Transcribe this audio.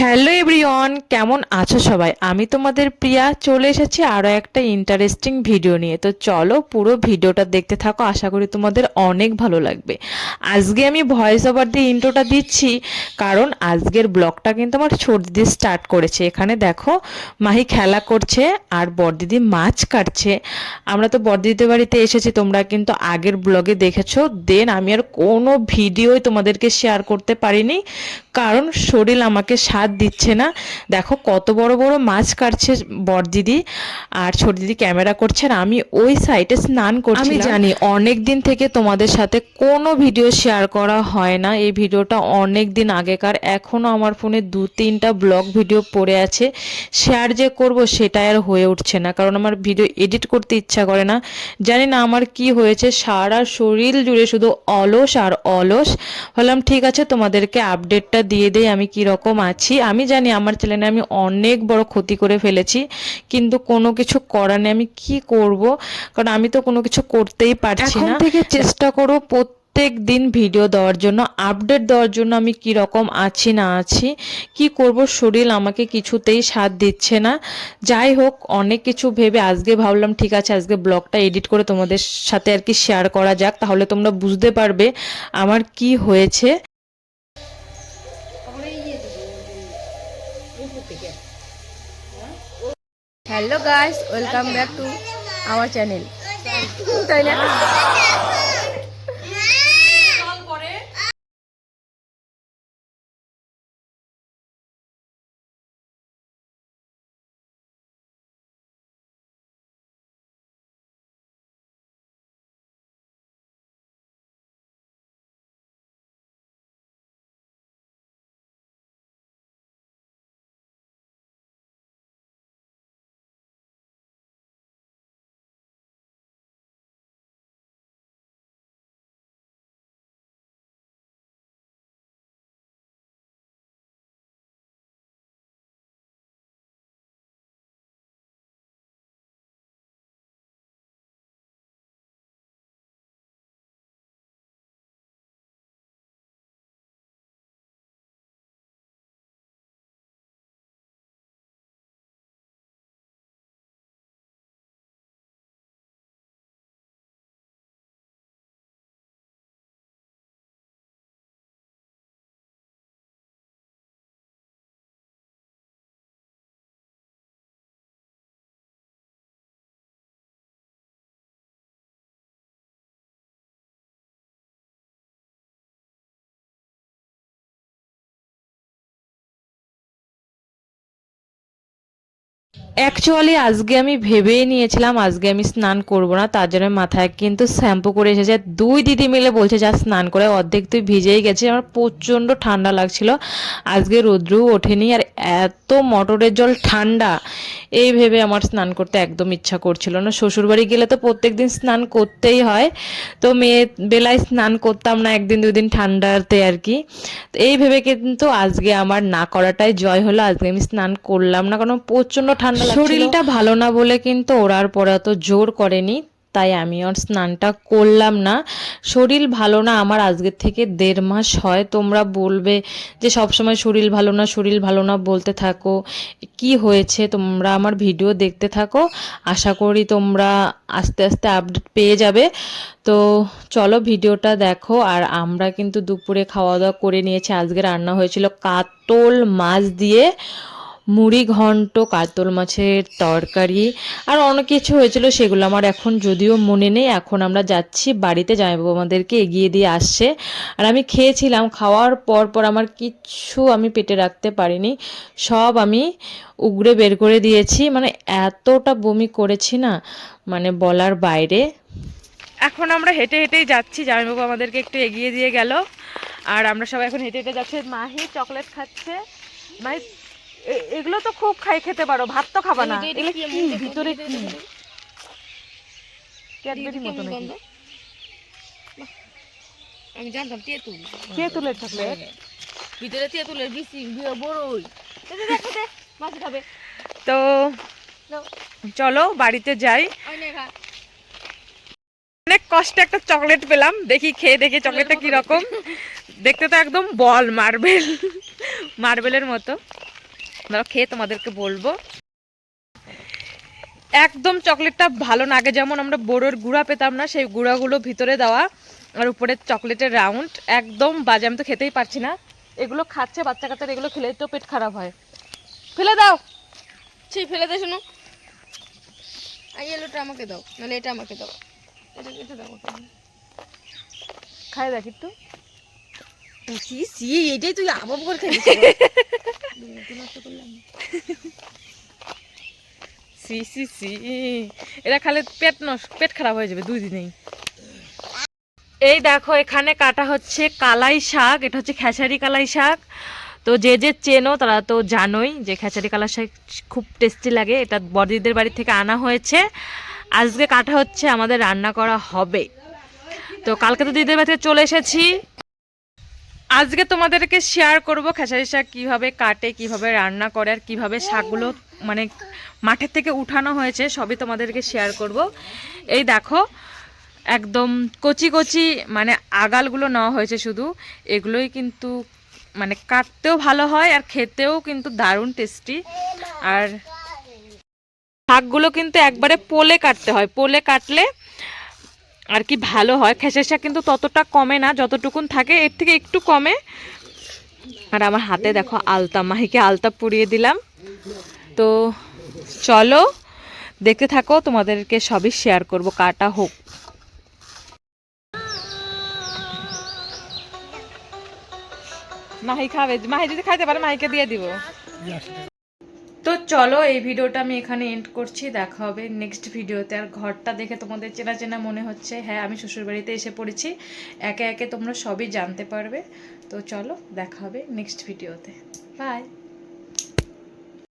Hello everyone, কেমন আছো সবাই? আমি তোমাদের প্রিয়া, চলে এসেছি আরও একটা ইন্টারেস্টিং ভিডিও নিয়ে। তো চলো পুরো ভিডিওটা দেখতে থাকো, আশা করি তোমাদের অনেক ভালো লাগবে। আজকে আমি ভয়েস ওভার দিয়ে ইন্ট্রোটা দিচ্ছি, কারণ আজকের ব্লগটা কিন্তু আমার ছোট দিদি স্টার্ট করেছে। এখানে দেখো, মাহি খেলা করছে আর বড়দিদি মাছ কাটছে। আমরা তো বড়দিদিদের বাড়িতে এসেছি, তোমরা কিন্তু আগের ব্লগে দেখেছ। দেন আমি আর কোনো ভিডিওই তোমাদেরকে শেয়ার করতে পারিনি, কারণ শরীর আমাকে সাথ দিচ্ছে না। দেখো কত বড় বড় মাছ কাটছে বর দিদি আর ছোট দিদি ক্যামেরা করছে আর আমি ওই সাইডে স্নান করছি আমি জানি অনেক দিন থেকে তোমাদের সাথে কোনো ভিডিও শেয়ার করা হয় না। এই ভিডিওটা অনেক দিন আগেকার। এখনও আমার ফোনে দু তিনটা ব্লগ ভিডিও পড়ে আছে। শেয়ার যে করব সেটাই আর হয়ে উঠছে না। কারণ আমার ভিডিও এডিট করতে ইচ্ছা করে না। জানি না আমার কি হয়েছে। সারা শরীর জুড়ে শুধু অলস আর অলস। বললাম ঠিক আছে তোমাদেরকে আপডেটটা দিয়ে দেই আমি কি রকম আছি। আমি জানি আমার চ্যানেলে আমি অনেক বড় ক্ষতি করে ফেলেছি কিন্তু কোনো কিছু করার নেই আমি কি করব? কারণ আমি তো কোনো কিছু করতেই পারছি না। থেকে চেষ্টা করো প্রত্যেক দিন ভিডিও দেওয়ার জন্য আপডেট দেওয়ার জন্য আমি কি রকম আছি না আছি কি করব শরীর আমাকে কিছুতেই সাথ দিচ্ছে না। যাই হোক অনেক কিছু ভেবে আজকে ভাবলাম ঠিক আছে আজকে ব্লগটা এডিট করে তোমাদের সাথে আর কি শেয়ার করা যাক তাহলে তোমরা বুঝতে পারবে আমার কি হয়েছে। Hello guys welcome back to our channel তাই না অ্যাকচুয়ালি আজকে আমি ভেবেই নিয়েছিলাম, আজকে আমি স্নান করব না, তার জন্য মাথায় কিন্তু শ্যাম্পু করে এসেছে। দুই দিদি মিলে বলছে, যা স্নান করে অর্ধেক তুই ভিজেই গেছে আমার প্রচণ্ড ঠান্ডা লাগছিল। আজকে রৌদ্রও ওঠেনি, আর এত মটরের জল ঠান্ডা। এই ভেবে আমার স্নান করতে একদম ইচ্ছা করছিল না। শ্বশুরবাড়ি গেলে তো প্রত্যেক দিন স্নান করতেই হয়। তো মেয়ে বেলায় স্নান করতাম না, একদিন দুদিন ঠান্ডাতে আর কি। এই ভেবে কিন্তু আজকে আমার না করাটাই জয় হলো। আজকে আমি স্নান করলাম না, কারণ প্রচণ্ড ঠান্ডা শরীরটা ভালো না বলে কিন্তু ওরার পরে অত জোর করেনি। তাই আমি আর স্নানটা করলাম না। শরীর ভালো না, আমার আজকের থেকে দেড় মাস হয়। তোমরা বলবে যে সব সময় শরীর ভালো না, শরীর ভালো না বলতে থাকো। কি হয়েছে তোমরা আমার ভিডিও দেখতে থাকো। আশা করি তোমরা আস্তে আস্তে আপডেট পেয়ে যাবে। তো চলো ভিডিওটা দেখো। আর আমরা কিন্তু দুপুরে খাওয়া দাওয়া করে নিয়েছি। আজকে রান্না হয়েছিল কাতল মাছ দিয়ে। মুড়ি ঘন্ট, কাতল মাছের তরকারি আর অনেক কিছু হয়েছিল সেগুলো আমার এখন যদিও মনে নেই। এখন আমরা যাচ্ছি, বাড়িতে জামাইবাবু আমাদেরকে এগিয়ে দিয়ে আসছে। আর আমি খেয়েছিলাম, খাওয়ার পর পর আমার কিচ্ছু আমি পেটে রাখতে পারিনি। সব আমি উগড়ে বের করে দিয়েছি। মানে এতটা বমি করেছি না মানে বলার বাইরে। এখন আমরা হেঁটে হেঁটেই যাচ্ছি। জামাইবাবু আমাদেরকে একটু এগিয়ে দিয়ে গেল। আর আমরা সবাই এখন হেঁটে হেঁটে যাচ্ছি। মাহি চকলেট খাচ্ছে। মাহি এগুলো তো খুব খাই খেতে পারো ভাত তো খাবা না। এগুলো কি? ভিতরে কি? ক্যাডবেরি মতো নাকি? আমি জানতাম তেঁতুল কে তুলে চকলেট ভিতরে তেঁতুলের বিচি বড়ই মাছ খাবে। তো চলো বাড়িতে যাই। অনেক কষ্টে একটা চকলেট পেলাম। দেখি খেয়ে দেখি চকলেটটা কি রকম দেখতে তো একদম বল মার্বেল। মার্বেলের মতো। ধরো খেয়ে তোমাদেরকে বলব। একদম চকলেটটা ভালো না আগে যেমন আমরা বড়োর গুঁড়া পেতাম না সেই গুঁড়াগুলো ভিতরে দেওয়া আর উপরে চকলেটের রাউন্ড। একদম বাজে আমি তো খেতেই পারছি না। এগুলো খাচ্ছে বাচ্চা কাচ্চারা এগুলো খেলে তো পেট খারাপ হয়। ফেলে দাও! ছি ফেলে দে শুনো আর ইয়েলোটা আমাকে দাও নাহলে এটা আমাকে দাও। এটা এটা দাও খাই দেখ একটু। সি সি এটাই তুই আবাব করে খাইছিস সি সি সি এরা খালে পেট নষ্ট পেট খারাপ হয়ে যাবে দুই দিনেই এই দেখো, এখানে কাটা হচ্ছে কালাই শাক, এটা হচ্ছে খেসারি কালাই শাক। তো যে যে চেনো তারা তো জানোই যে খেসারি কালাই শাক খুব টেস্টি লাগে, এটা বড়দিদের বাড়ি থেকে আনা হয়েছে। আজকে কাটা হচ্ছে, আমাদের রান্না করা হবে। তো কালকে তো দিদিদের বাড়ি থেকে চলে এসেছি। আজকে তোমাদেরকে শেয়ার করব খেসারি শাক কীভাবে কাটে, কীভাবে রান্না করে, আর কীভাবে শাকগুলো মানে মাঠের থেকে উঠানো হয়েছে, সবই তোমাদেরকে শেয়ার করব। এই দেখো, একদম কচি কচি মানে আগালগুলো নেওয়া হয়েছে শুধু। এগুলোই কিন্তু মানে কাটতেও ভালো হয় আর খেতেও কিন্তু দারুণ টেস্টি আর শাকগুলো কিন্তু একবারে পোলে কাটতে হয়, পোলে কাটলে আর কি ভালো হয়। খেসের শাক কিন্তু ততটা কমে না, যতটুকুন থাকে, এর থেকে একটু কমে। আর আমার হাতে দেখো আলতা, মাহিকে আলতা পুড়িয়ে দিলাম। তো চলো, দেখতে থাকো, তোমাদেরকে সবই শেয়ার করব, কাটা হোক। মাহি খাবে, মাহি যদি খাইতে পারে, মাহিকে দিয়ে দিব। তো চলো, এই ভিডিওটা আমি এখানে এন্ড করছি, দেখা হবে নেক্সট ভিডিওতে। আর ঘরটা দেখে তোমাদের চেনা চেনা মনে হচ্ছে হ্যাঁ আমি শ্বশুরবাড়িতে এসে পড়েছি, একে একে তোমরা সবই জানতে পারবে। তো চলো, দেখা হবে নেক্সট ভিডিওতে। বাই